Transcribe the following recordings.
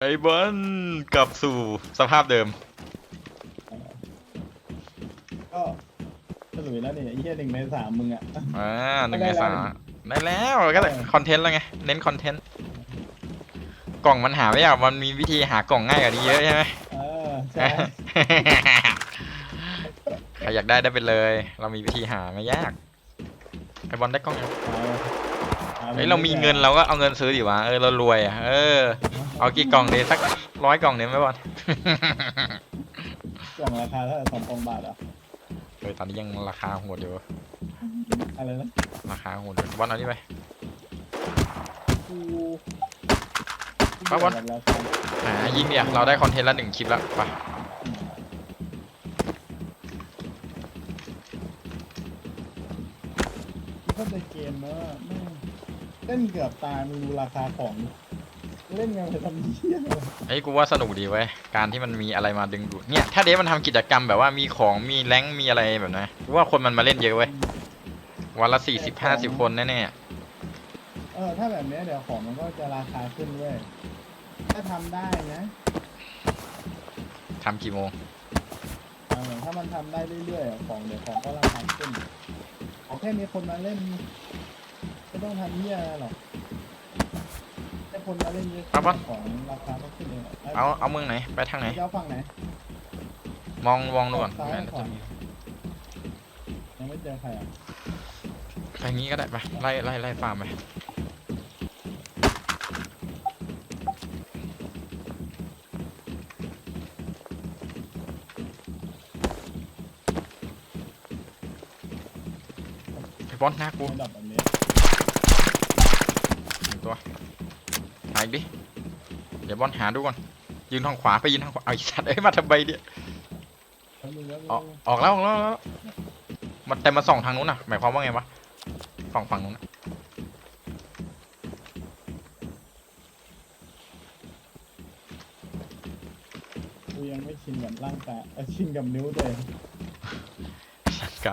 ไอ้บอลกลับสู่สภาพเดิม ก็สรุปแล้วนี่ไอ้เหี้ยหนึ่งในสามมึงอะ อ่าหนึ่งได้ในแล้วสามได้แล้วก็เออคอนเทนต์แล้วไง เน้นคอนเทนต์ กล่องมันหาไม่ยากมันมีวิธีหากล่องง่ายกว่านี้เยอะใช่ไหมเออใช่ใครอยากได้ได้ไปเลย เรามีวิธีหาไม่ยากไอบอลได้กล้องยังเอาเฮ้ยเรามีเงินเราก็เอาเงินซื้อดิวะเออเรารวยอะเออ เอากี่กล่องดีสักร้อยกล่องเนี่ยไหมบอล กล่องราคาเท่าไหร่สองพันบาทเหรอะเออตอนนี้ยังราคาโหดอยู่ อะไรนะราคาโหดอยู่บอลเอานี่ไป กูป้าบอลแบบราคาหายิงเนี่ยเราได้คอนเทนต์ละหนึ่งคลิปแล้วไปก็จะเกมนะแม่งเล่นเกือบตายมึงดูราคาของ เล่นกันไปทำเหี้ยอะไรไอ้ยกูว่าสนุกดีเว้ยการที่มันมีอะไรมาดึงดูดเนี่ยถ้าเดฟมันทำกิจกรรมแบบว่ามีของมีแรงค์มีอะไรแบบนั้นกูว่าคนมันมาเล่นเยอะเว้ยวันละสี่สิบห้าสิบคนแน่เออถ้าแบบเนี้ยเดี๋ยวของมันก็จะราคาขึ้นเว้ยถ้าทำได้นะๆทำกี่โมงเออถ้ามันทำได้เรื่อยๆอะของเดี๋ยวของก็ราคาขึ้นขอแค่มีคนมาเล่นไม่ต้องทำเหี้ยอะไรหรอกแค่คนมาเล่นเยอะครับบอสของราคาก็ขึ้นเองะเอาเอาเมืองไหนไปทางไหน จะเอาฝั่งไหนมองมองดูก่อนซ้ายเนี่ยขวายังไม่เจอใครอะไปงี้ก็ได้ไปไล่ไล่ไล่ฟาร์มไปไอ้บอลหน้ากูระดับแบบนี้หนึ่งตัวหา อีกดิ เดี๋ยวบอลหาดูก่อน ยืนทางขวาไปยืนทางขวาเอาไอ้สัตว์เอ้ยมาทำไมเนี่ยแล้วมึงแล้วออกออกแล้วออกแล้วออกแล้วมันแต่มาส่องทางนู้นน่ะ หมายความว่าไงวะส่องฝั่งนู้นน่ะกูยังไม่ชินกับร่างกายเออชินกับนิ้วตัวเองก็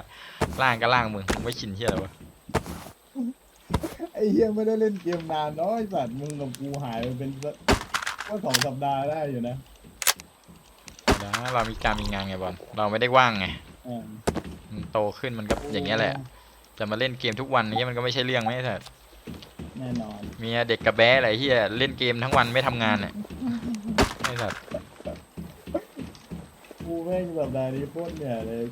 ล่างก็ล่างมึงมึงไม่ชินเที่ยอะไรวะไอ้ เหี้ยไม่ได้เล่นเกมนานเนาะไอ้สัตว์มึงกับกูหายไปเป็นสักว่าสองสัปดาห์ได้อยู่นะนะเรามีการมีงานไงบอลเราไม่ได้ว่างไงอ่าอืมโตขึ้นมันก็อย่างเงี้ยแหละ จะมาเล่นเกมทุกวันนี้มันก็ไม่ใช่เรื่องไม่ใช่แน่นอนเมียเด็กกับแบ๊อะไรที่เล่นเกมทั้งวันไม่ทำงานเนี่ยไม่สัตว์กูแม่งสัปดาห์นี้โคตรเนี่ยเลย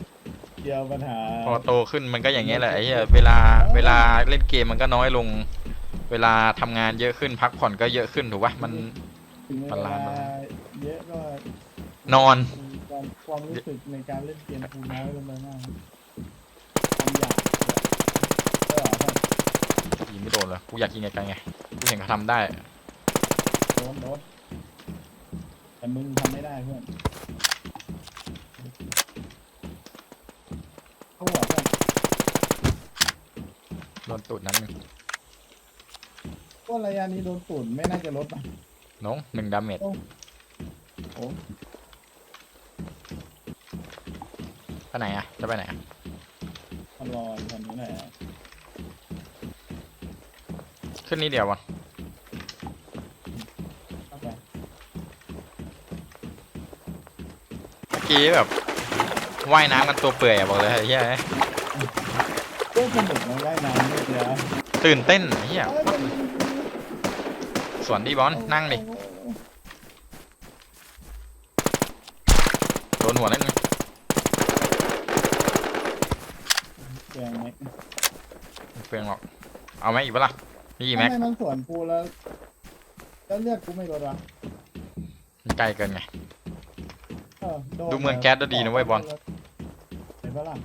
เกี่ยวปัญหาพอโตขึ้นมันก็อย่างเงี้ยแหละไอ้เหี้ยเวลาเวลาเล่นเกมมันก็น้อยลง เวลาทำงานเยอะขึ้นพักผ่อนก็เยอะขึ้นถูกปะมัน ถึงเวประหลาลาดมากเยอะก็นอนความความรู้สึกในการเล่นเกมกูน้อยลงไปมากความอยากก็เหรอครับยิงไม่โดนเลยกูอยากยิงไกลๆไงกูเห็นเขาทำได้ โดนโดนแต่มึงทำไม่ได้เพื่อนเขาบอกว่า โดน ตูดนั้นหนึ่งก็ระยะนี้โดนตูดไม่น่าจะลดนะน้องหนึ่งดาเมจโอ้ไปไหนอะจะไปไหนอะมันรออยู่ตอนนี้แหละขึ้นนี่เดียววะเข้าไปเมื่อกี้แบบว่ายน้ำกันตัวเปื่อยอะบอกเลยไอ้เหี้ย ก็สนุกนะว่ายน้ำเนี่ยเดียวตื่นเต้นไอ้เหี้ยเอ้ยมันสวนดีบอลนั่งดิโดนหัวนั่นงแกงแม็กเปลืองหรอก เอาไหมอีกปะล่ะมีกี่แม็กทำไมมันสวนกูแล้วแล้วเลือดกูไม่ลดวะมันไกลเกินไง เออโนดูเมืองแก๊สก็ดีนะเว้ยบอล เห็นปะล่ะ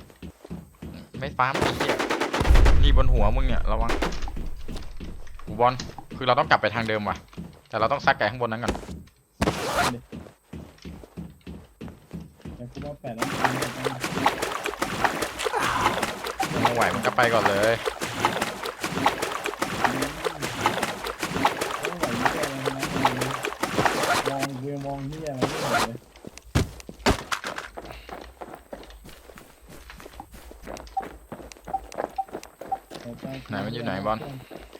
ไม่ฟาร์มไอ้เหี้ย นี่บนหัวมึงเนี่ยระวังหูบอลคือเราต้องกลับไปทางเดิมว่ะ แต่เราต้องซักไก่ข้างบนนั้นก่อนเดี๋ยวกูมาแปะแล้วไม่ไหวมันก็ไปก่อนเลย บอล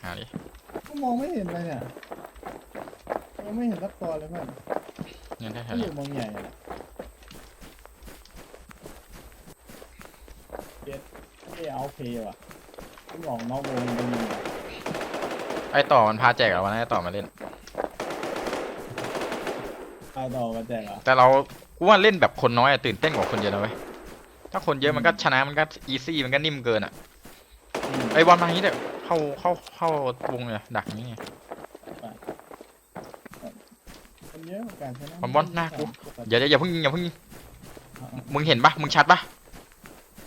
หาดิก็มองไม่เห็นเลยเนี่ยเอยังไม่เห็นสักตัวเลยเพื่อนเนี่ยได้ก็เท่าอไหร่ยู่เมืองใหญ่อะเจ็ดเอเอาเพย์ว่ะต้องออกนอกวงไปยิงอะไอต่อมันพาแจกเหรอวันนั้นไอต่อมาเล่น ตายต่อกันแจกเหรอะแต่เรากูว่าเล่นแบบคนน้อยอะตื่นเต้นกว่าคนเยอะนะเว้ยถ้าคนเยอะมันก็ชนะมันก็อีซี่มันก็นิ่มเกินอะไอบอลมาอย่างนี้เด้อ เข้าเข้าเข้าวงเลยดักอย่างนี้ไงคนเยอะเหมือนกันใช่ไหมบอลบอลหน้ากูอย่าอย่าอย่าเพิ่งยิงอย่าเพิ่งยิงมึงเห็นปะมึงชัดปะ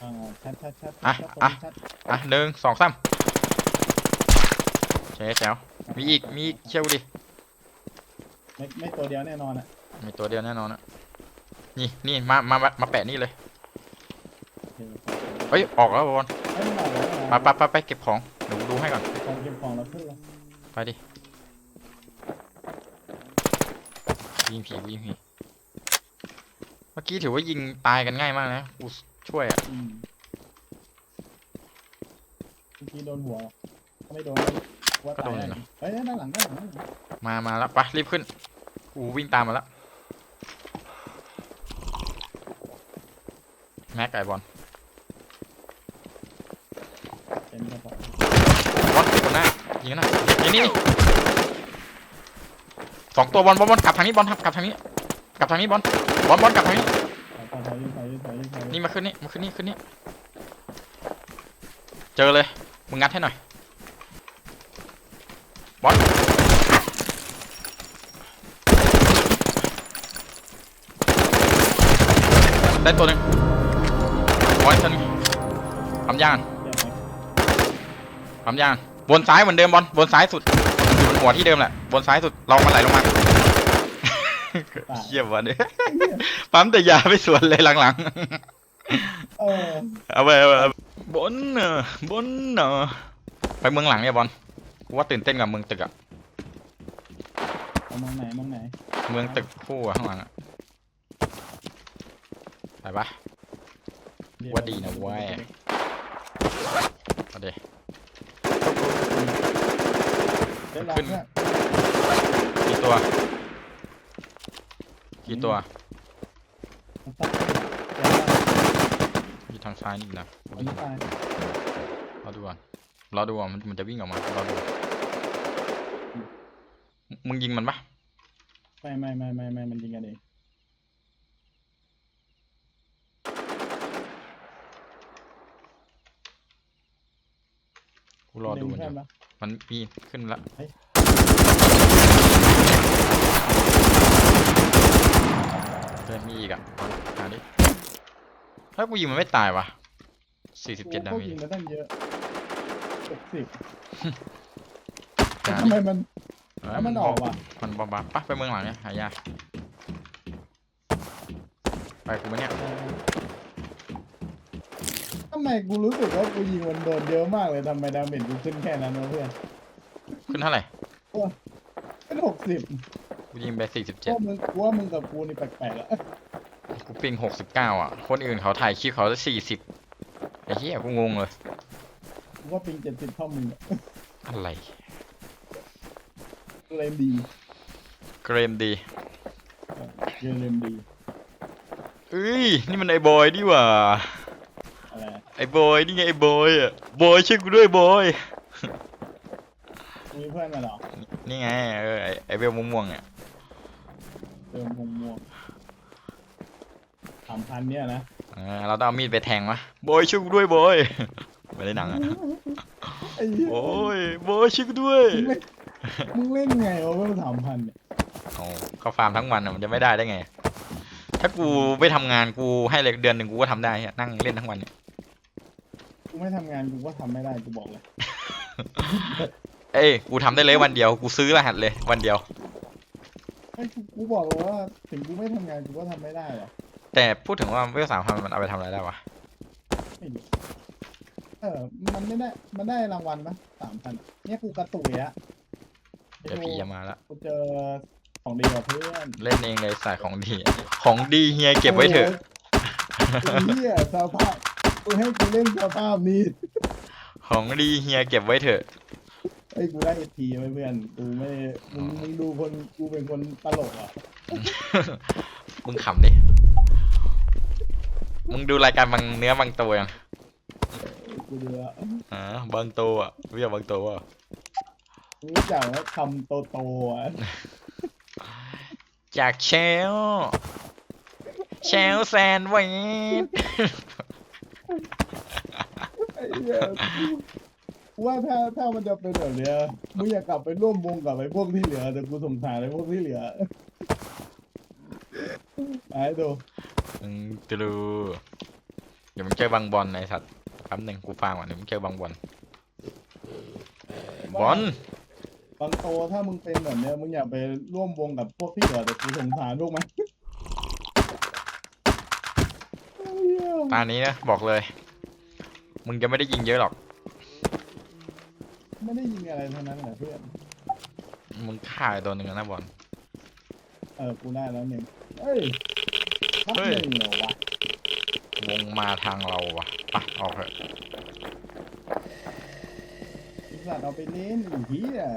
อ่าชัดชัดชัดอะชัดอะชัดอะหนึ่งสองสามเจ๊แจ๋วมีอีกมีอีกเชี่ยวดิไม่ไม่ตัวเดียวแน่นอนอะมีตัวเดียวแน่นอนอะนี่นี่มามามามาแปะนี่เลยเฮ้ยออกแล้วบอลเฮ้ยมันออกแล้วไปไปไปไปเก็บของเดี๋ยวกูดูให้ก่อน ของเก็บของแล้วขึ้นแล้วไปดิยิงผียิงผีเมื่อกี้ถือว่ายิงตายกันง่ายมากนะกูช่วยอะอืมเมื่อกี้โดนหัวหรอถ้าไม่โดนว่าตายแน่เฮ้ยด้านหลังด้านหลังด้านหลังมามาแล้วไปรีบขึ้นกูวิ่งตามมาแล้วแม็กไก่บอลเต็มกระเป๋าบอล คนหน้ายิงหน้านี่นี่นี่สองตัวบอลบอลบอลกลับทางนี้บอลกลับทางนี้กลับทางนี้บอลบอลบอลกลับทางนี้นี่มาขึ้นนี่มาขึ้นนี่ขึ้นนี่เจอเลยมึงงัดให้หน่อยบอลได้ตัวหนึ่งบอลอีกตัวนึงปั๊มยางเดี๋ยวนะปั๊มยาง บนซ้ายเหมือนเดิมบอลบนซ้ายสุดอยู่บนหัวที่เดิมแหละบนซ้ายสุดเรามาไหลลงมาเชี่ยบอลเนี่ยปั๊มแต่ยาไม่สวนเลยหลังๆเออเอาไปเอาไปเอาไปบนเนอะบนเนอะไปเมืองหลังเนี่ยบอลกูว่าตื่นเต้นกับเมืองตึกอะเอามองไหนมองไหน เมืองตึกคู่อะข้างหลังอะไปปะว่าดีนะเว้ยเอาเดเดี๋ยว รอขึ้นเพื่อนกี่ตัว กี่ตัวมันตัดเดี๋ยวมีทางซ้ายนี่อีกนะอันนี้ตายรอดูก่อนรอดูก่อนมันมันจะวิ่งออกมารอดูมึงยิงมันปะไม่ไม่ไม่ไม่ไม่มันยิงกันเองกูรอดูเล็งมันอเพื่อนยู่ปะ มันมีขึ้นละเฮ้ยเดินมีอีกอะหาดิถ้ากูยิงมันไม่ตายวะสี่สิบเจ็ดดาโอ้เมยิจงมาตั้งเยอะหกสิบหาทำดิไมมันเอ้ยแล้วมันออกว่ะมันบอมบ์ปะไปเมืองหลังเนี่ยหายาไปกูไหมเนี่ยทำไมกูรู้สึกว่ากูยิงมันโดนเยอะมากเลยทำไมดาเมจกูขึ้นแค่นั้นวะเพื่อนขึ้นเท่าไหร่เป็นหกสิบกูยิงไปสี่สิบพเจ็ดวกมึงกูว่ามึงกับกูนี่แปลกๆแล้วกูปิงหกสิบเก้าอะ คนอื่นเขาถ่ายคลิปเขาสี่สิบไอ้เหี้ยกูงงเลยกูว่าปิงเจ็ดสิบเท่ามึงอะอะไรเลยดีเกรมดีเกมเลมดีเอ้ยนี่มันไอ้บอยดีหว่าอะ ไรอะไอ้บอยนี่ไงไอ้บอยอะบอยช่วยกูด้วยบอยมีเพื่อนมาเหรอนี่ไงเออไอ้ไอ้เวลม่วงๆเนี่ยเติมม่วงม่วงสามพันเนี่ยนะเออเราต้องเอามีดไปแทงวะบอยช่วยกูด้วยบอยไม่ได้หนังอะไอ้เหี้ยโอ้ยบอยช่วยกูด้วยมึงเล่นมึงเล่นไงวะเพิ่มสามพันเนี่ยเอาก็ฟาร์มทั้งวันอะมันจะไม่ได้ได้ไง ถ้ากูไม่ทำงานกูให้เลยเดือนหนึ่งกูก็ทำได้อะนั่งเล่นทั้งวันเนี่ยกู ไม่ทำงานกูก็ทำไม่ได้กูบอกเลยเอ้ยกูทำได้เลยวันเดียว กูซื้อรหัสเลยวันเดียว ไอ้ยกูกูบอกเลยว่าถึงกูไม่ทำงานกูก็ทำไม่ได้หรอแต่พูดถึงว่าเวลสามพันมันเอาไปทำอะไรได้วะ ไม่รู้เออ มันไม่ได้มันได้รางวัลปะสามพันเนี่ยกูกระตุยอะเดี๋ยวผีจะมาละกูเจอของดีกว่าเพื่อนเล่นเองเลยสายของดี ของดีเฮียเก็บไว้เถอะไอ้เหี้ยสภาพ กูให้กูเล่นสภาพนี้ของดีเฮียเก็บไว้เถอะ ไอ้ฮ้ยกูได้เอทีไว้เพื่อนกูไม่ได้มึงมึงดูคนกูเป็นคนตลกอะมึงขำดิ มึงดูรายการบางเนื้อบางตัวยังกูดูแล้วอ่าบางตัวอะรู้จักบางตัวอะรู้จักว่าคำโตโตๆอะจากเชล เชลแซนด์วิช ไอ้เหี้ยกูว่าถ้าถ้ามันจะเป็นแบบเนี้ยมึงอยากกลับไปร่วมวงกับไอ้พวกที่เหลือแต่กูสงสารไอ้พวกที่เหลือไอ้ดูมึงจะดูเดี๋ยวมึงเจอบางบอลไอสัตว์แป๊บหนึ่งกูฟังก่อนเดี๋ยวมึงเจอบางบอลบอลบางโตถ้ามึงเป็นแบบเนี้ยมึงอยากไปร่วมวงกับพวกที่เหลือแต่กูสงสารพวกมันไอ้เหี้ย ตานี้นะบอกเลย มึงจะไม่ได้ยิงเยอะหรอก ไม่ได้ยิงอะไรทั้งนั้นแหละเพื่อน มึงฆ่าไอ้ตัวหนึ่งนะบอล เออ กูได้แล้วหนึ่งเอ้ยทับเฮ้หยนึ่งเหรอวะวงมาทางเราวะไปะออกเถอะไอีสัตว์เอาไปเล่นอีกทีอะ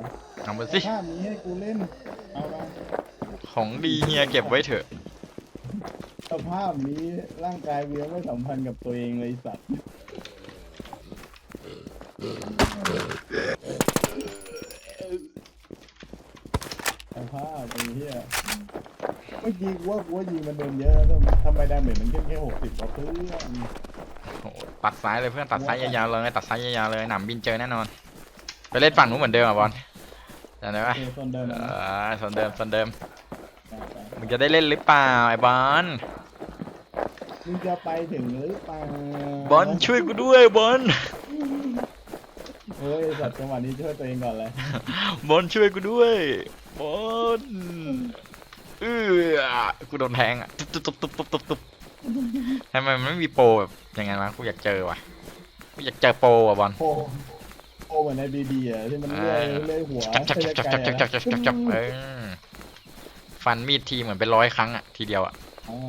เอามาสิภาพนี้ให้กูเล่น เอามาของดีเฮียเก็บไว้เถอะ สภาพนี้ร่างกายเวียงไม่สัมพันธ์กับตัวเองเลยไอ้สัตว์สภาพไอ้เหี้ยเมื่อกี้กูว่ากูว่ายิงมันโดนเยอะแล้วทำไมดาเมจมันแค่แค่หกสิบกว่าเพื่อนโอ้โหตัดซ้ายเลยเพื่อนตัดซ้ายยาวๆเลยตัดซ้ายยาวๆเลยหนำบินเจอแน่นอน ไปเล่นฝั่งนู้นเหมือนเดิมอะบอลจำได้ไหมเออคนเดินเอนะอส่วนเดิมส่วนเดิมไปไปมึงจะได้เล่นหรือเปล่าไอ้บอล มึงจะไปถึงหรือเปล่าบอลช่วยกูด้วยบอลเฮ้ยสัตว์จังหวะนี้ช่วยตัวเองก่อนเลยบอลช่วยกูด้วยบอลเออกูโดนแทงอะตุ๊บตุ๊บตุ๊บตุ๊บตุ๊บตุ๊บทำไมมันไม่มีโปรแบบยังไงวะกูอยากเจอว่ะกูอยากเจอโปรอะบอลโปโปเหมือนในบีบีอะที่มันเลื่อยเลื่อยหัวจับจับจับจับจับจับจับจับจับจับเออฟันมีดทีเหมือนเป็นร้อยครั้งอะทีเดียวอะอ๋อ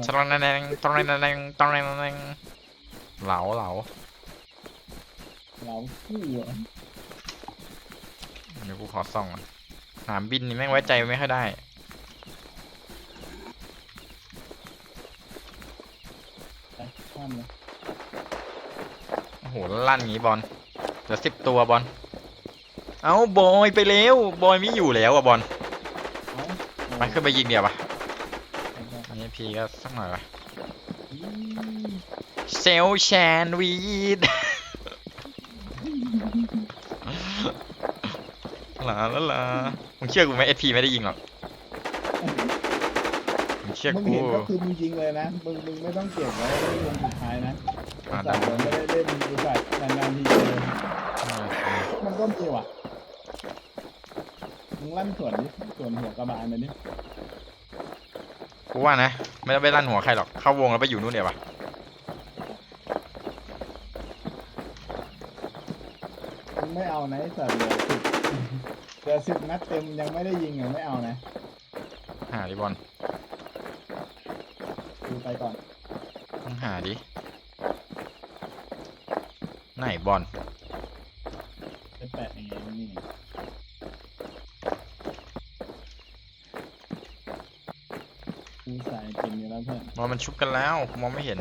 ตรงนั้นงตรงนั้นงตรงนั้นงเหลาเหลาเราคู่อะเดี๋ยวกูขอส่องก่อนสนามบินนี่แม่งไว้ใจไม่ค่อยได้ไปข้ามเลยโอ้โห ลั่นอย่างงี้บอลเหลือสิบตัวบอล เอาบอยไปแล้ว บอยไม่อยู่แล้วอะบอลเอาไปขึ้นไปยิงเดียวปะเอา ไปอันนี้พีก็สักหน่อยปะอืมเซลแชนวีดลาลาลามึงเชื่อกูไหมเอพีไม่ได้ยิงหรอกมึงเชื่อมึงกู เห็นก็คือมึงยิงเลยนะ มึงมึงไม่ต้องเก็บไว้ในวงสุดท้ายนะอ่าแต่ได้ผมไม่ได้เล่นอุตส่าห์นานๆทีเจอมันก็มีว่ะมึงลั่นส่วนนี้ส่วนหัวกระบาลมันนี่ กูว่านะ ไม่ต้องไปลั่นหัวใครหรอก เข้าวงแล้วไปอยู่นู่นเดี๋ยวปะมึงไม่เอานะไอ้สัตว์เหลือสิบเหลือสิบนัดเต็มยังไม่ได้ยิงอะไม่เอานะหาดิบอลดูไปก่อนมึงหาดิ ไหนบอล เป็นแปดยังไงนี่กูใส่ เก่งอยู่แล้วเพื่อนบอลมันชุบกันแล้วกูมองไม่เห็น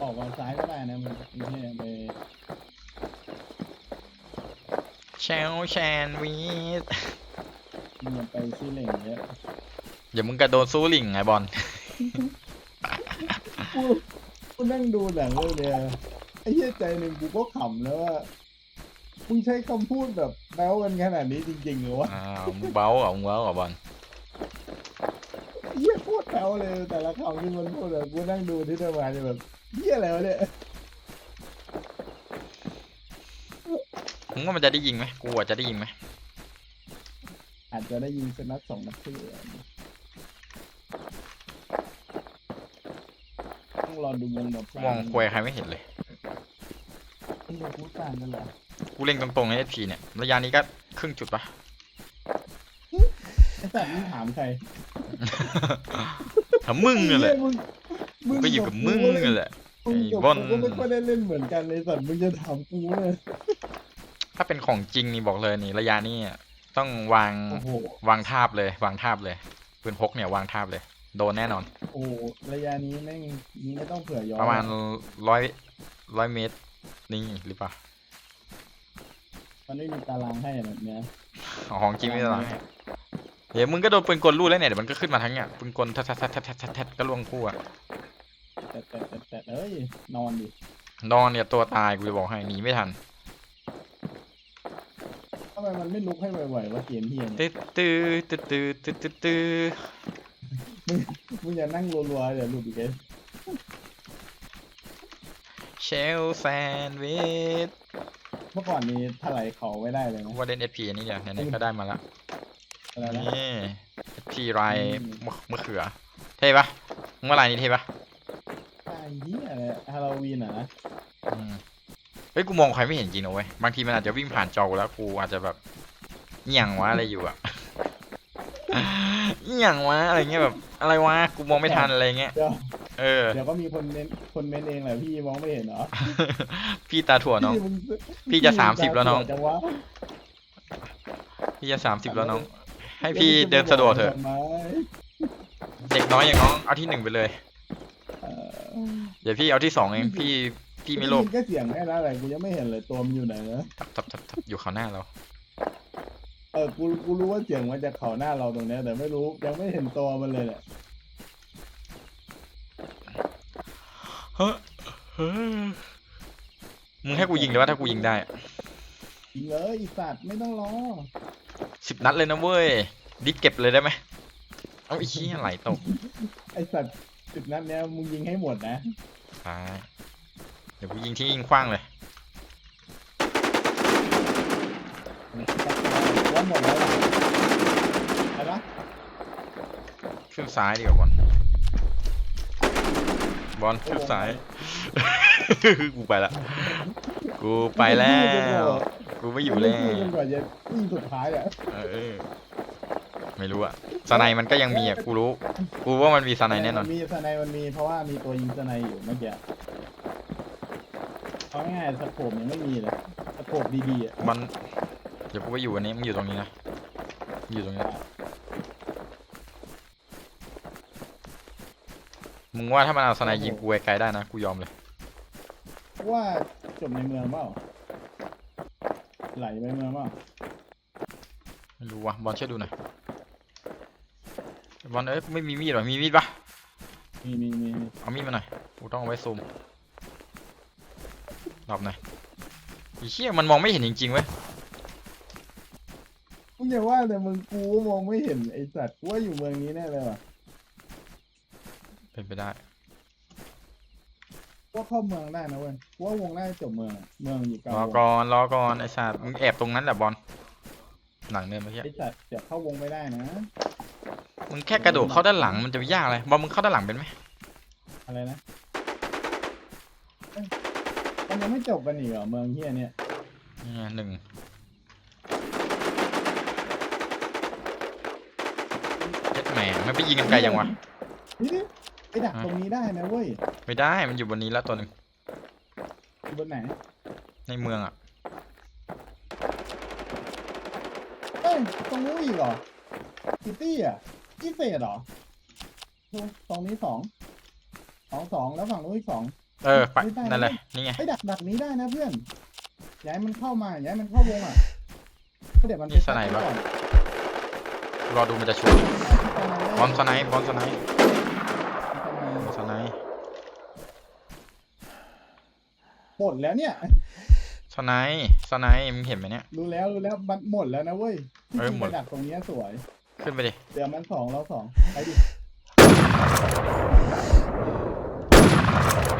ออกมาซ้ายก็ได้นะมันไม่ใช่ไปเชลแชนวีดมันยังไปซี่เหล่งเยอะอย่ามึงกระโดดสู้ลิงไงบอลกูกูนั่งดูหนังเรื่องเนี้ยไอ้เหี้ยใจหนึ่งกูก็ขำแล้วว่ามึงใช้คำพูดแบบแบ้วกันขนาดนี้จริงๆเหรอวะอ้าวมึงเบ้าเหรอมึงเบ้าเหรอบอล เหี้ยโคตรแบ้ วเลยแต่ละคำที่มันพูดอะกูนั่งดูที่เดิมมาเนี่ยแบบเหี้ยอะไรวะเนี่ยมึงว่ามันจะได้ยิงไหมกูอาจจะได้ยิงไหมอาจจะได้ยิงสักนัดสองนัดที่ต้องรอดูวงแบบมองควยใครไม่เห็นเลยมึงจะพูดต่างกันเหรอกูเล็งตรงๆในเอพีเนี่ยระยะนี้ก็ครึ่งจุดปะไอ้สัตว์มึงถามใคร ถามมึงนั่นแหละไอ้เยมึงก็อยู่กับมึงนั่นแหละมึงกับไอ้บอลกูก็ไม่ค่อยได้เล่นเหมือนกันเลยสัตว์มึงจะถามกูเลยถ้าเป็นของจริงนี่บอกเลยนี่ระยะนี้ต้องวางโอ้โหวางทาบเลย วางทาบเลยปืนพกเนี่ยวางทาบเลย โดนแน่นอน โอ้โหระยะนี้แม่งนี้ไม่ต้องเผื่อย้อนประมาณร้อยร้อยเมตรนี่หรือเปล่ามันไม่มีตารางให้แบบเนี้ยของจริงไม่ตลอด เดี๋ยวมึงก็โดนปืนกลรูดแล้วเนี่ยเดี๋ยวมันก็ขึ้นมาทั้งเนี่ยปืนกลทัดทัดทัดทัดทัดทัดก็ล่วงคู่อะแต่แต่แต่แต่เอ้ยนอนดินอนเนี่ยตัวตายกูจะบอกให้หนีไม่ทันทำไมมันไม่ลุกให้ไวๆว่าเกมเฮียเนี่ยตื้อตื้อตื้อตื้อตื้อตื้อไมึงอย่านั่งรัวๆเดี๋ยวหลุดอีกเลยเชลแซนวิชเมื่อก่อนนี้ถลายเขาไม่ได้เลยนะว่าเล่นเอพีอันนี้เดี๋ยวไหนๆก็ได้มาละ อะไรนะ นี่เอพีไรอืมมะมะเขือ เท่ปะมึงว่าลายนี้เท่ปะไอ้เหี้ยอะไรฮาโลวีนอะนะอืมเฮ้ยกูมองใครไม่เห็นจริงนะเว้ยบางทีมันอาจจะวิ่งผ่านจอกูแล้วกูอาจจะแบบเอี่ยงวะอะไรอยู่อะเอี่ยงวะอะไรเงี้ยแบบอะไรวะกูมองไม่ทันอะไรเงี้ยเดี๋ยวเออ เดี๋ยวก็มีคนเมนคนเมนเองแหละพี่มองไม่เห็นเหรอพี่ตาถั่วน้อง พี่มึงพี่จะ30แล้วน้อง จังวะพี่จะสามสิบแล้วน้อง ให้พี่เดินสะดวกเถอะทำไมเด็กน้อยอย่างน้องเอาที่หนึ่งไปเลยเออเดี๋ยวพี่เอาที่สองเองพี่พี่ไม่โลภด้ยินแค่เสียงแค่นั้นแหละกูยังไม่เห็นเลยตัวมันอยู่ไหนนะทับทับทับทับอยู่ข้างหน้าเรา เออกูกูรู้ว่าเสียงมันจะเข่าหน้าเราตรงเนี้ยแต่ไม่รู้ยังไม่เห็นตัวมันเลยเนี่ยเฮ้อเฮ้อมึงให้กูยิงเลยว่าถ้ากูยิงได้ยิงเลยอีสัตว์ไม่ต้องรอ สิบนัดเลยนะเว้ย ดิสเก็บเลยได้ไหมเอาอีชี้ยไหลตกไอสัตว์จุดนั้นเนี้ยมึงยิงให้หมดนะตายเดี๋ยวกูยิงที่ยิงคว้างเลย ว่าหมดแล้วล่ะอะไรนะขึ้นซ้ายดีกว่าบอลบอลขึ้นซ้าย กูไปละ กูไปแล้ว กูไม่อยู่แล้วจนกว่าจะวิ่งสุดท้ายอะเออไม่รู้อะสไนมันก็ยังมีอะกูรู้ กูว่ามันมีสไนแน่นอน มีสไนมันมีเพราะว่ามีตัวยิงสไนอยู่เมื่อกี้เอาง่ายๆสโคปยังไม่มีเลยสโคปดีๆอะมัน เดี๋ยวกูไปอยู่อันนี้มึงอยู่ตรงนี้นะ อยู่ตรงนี้ มึงว่าถ้ามันเอาสไนยิงกูไกลได้นะ กูยอมเลย ว่าจบในเมืองเปล่า ไหลไปเมืองเปล่าไม่รู้ว่ะบอลช่วยดูหน่อยบอลเอ้ยไม่มีมีดหรอมีมีดปะมีมีมีมีเอามีดมาหน่อยกูต้องเอาไว้ซูมหลบหน่อยไอ้เชี่ยมันมองไม่เห็นจริงๆเว้ยมึงอย่าว่าแต่มึงกูก็มองไม่เห็นไอสัตว์กูว่าอยู่เมืองนี้แน่เลยว่ะเป็นไปได้ว่า เข้าเมืองได้นะเว้ยกูว่าวงน่าจะจบเมืองอะเมืองอยู่กลางรอวงก่อนรอก่อนไอ้สัตว์มึงแอบตรงนั้นแหละบอลหลังเนินเมื่อกี้ไอสัตว์เดี๋ยวเข้าวงไม่ได้นะ มึงแค่กระโดดเข้าด้านหลังมันจะไปยากอะไรบอลมึงเข้าด้านหลังเป็นไหมอะไรนะเอ้ยมันยังไม่จบกันอีกเหรอเมืองเฮียเนี่ยนี่ไงหนึ่งเจ็ดแหมมันไปยิงกันไกลยังวะนี่ดิ ไปดักตรงนี้ได้นะเว้ยไม่ได้มันอยู่บนนี้แล้วตัวหนึ่งอยู่บนไหนในเมืองอะเอ้ยตรงนู้นอีกเหรอซิตี้อะยี่เศษเหรอตรงตรงนี้สองสองสองแล้วฝั่งนู้นอีกสองเออไปไม่ได้นั่นเลยนี่ไงไอ้ดักดักนี้ได้นะเพื่อนย้ายมันเข้ามาย้ายมันเข้าวงอะก็เดี๋ยวมันปมีสไนปะก่อนรอดูมันจะชุบบอลสไนป์บอลสไนป์บอลสไนป์ หมดแล้วเนี่ยสไนป์สไนป์มึงเห็นไหมเนี่ย รู้แล้วรู้แล้วมันหมดแล้วนะเว้ยที่เอ้ยจริงหมไปดดักตรงเนี้ยสวย ขึ้นไปดิ เดี๋ยวมันสองเราสองไปดิ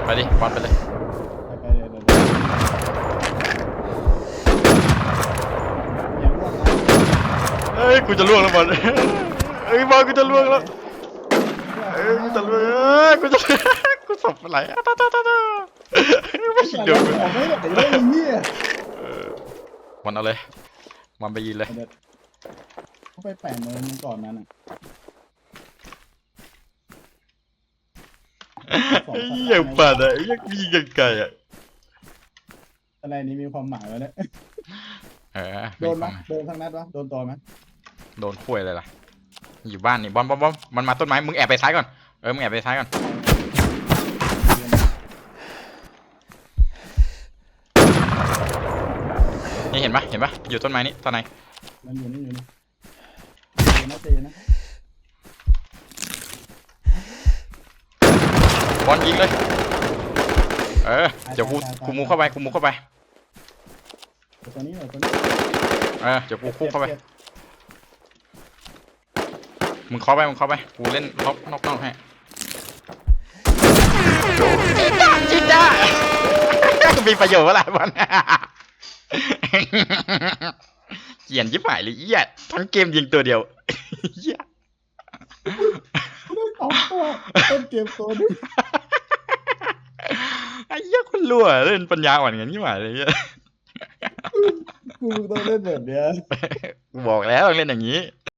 ไปดิบอลไปเลย ไปไปเลยเดี๋ยวเดี๋ยวอย่าล่วงนะเอ้ยกูจะล่วงแล้วบอลเอ้ยบอลกูจะล่วงแล้ว เอ้ยกูจะล่วงเอ้ยกูจะ กูสบไหลอะตาตาตาตา ไม่ยิงเดี๋โดยวนออกไม่ไหวเลยไอ้เหี้ยเออวันเอาเลยวันไปยิงเลยเดี๋ยวเขาไปแปะเนินมึงก่อนนั้นอะสองไอ้สเหี้ยปัดอะไอ้เหี้ยังยิงยังไกลอะอะไรนี้มีความหมายวะเนี่ยเออโดนไหมมีโดนทั้งนัดวะโดนตัวไหมโดนคุยเลยล่ะ อยู่บ้านนี่บอมบอมบอมมันมาต้นไม้มึงแอบไปซ้ายก่อนเออมึงแอบไปซ้ายก่อน นี่เห็นปะเห็นปะอยู่ต้นไม้นี้ตอนไหนมันอยู่นี่อยู่นี่อยู่นะเจนะบอลยิงเลย เออ เดี๋ยวกูกูมูเข้าไปกูมูเข้าไปเอาตัวนี้หน่อยตัวนี้เออ เดี๋ยวกูคู่เข้าไปมึงเคาะไปมึงเคาะไป กูเล่นล็อกนอกนอกให้จิตจ้าจิตจ้า มีประโยชน์อะไรบ้าง เกลียนยิบหายเลยเหี้ยทั้งเกมยิงตัวเดียวเหี้ยได้สองตัวต้นเกมตัวนี้ไอ้เหี้ยคนรั่วเล่นปัญญาอ่อนกันยี่หมายเลยเหี้ยกูต้องเล่นแบบเนี้ยกูบอกแล้วต้องเล่นอย่างนี้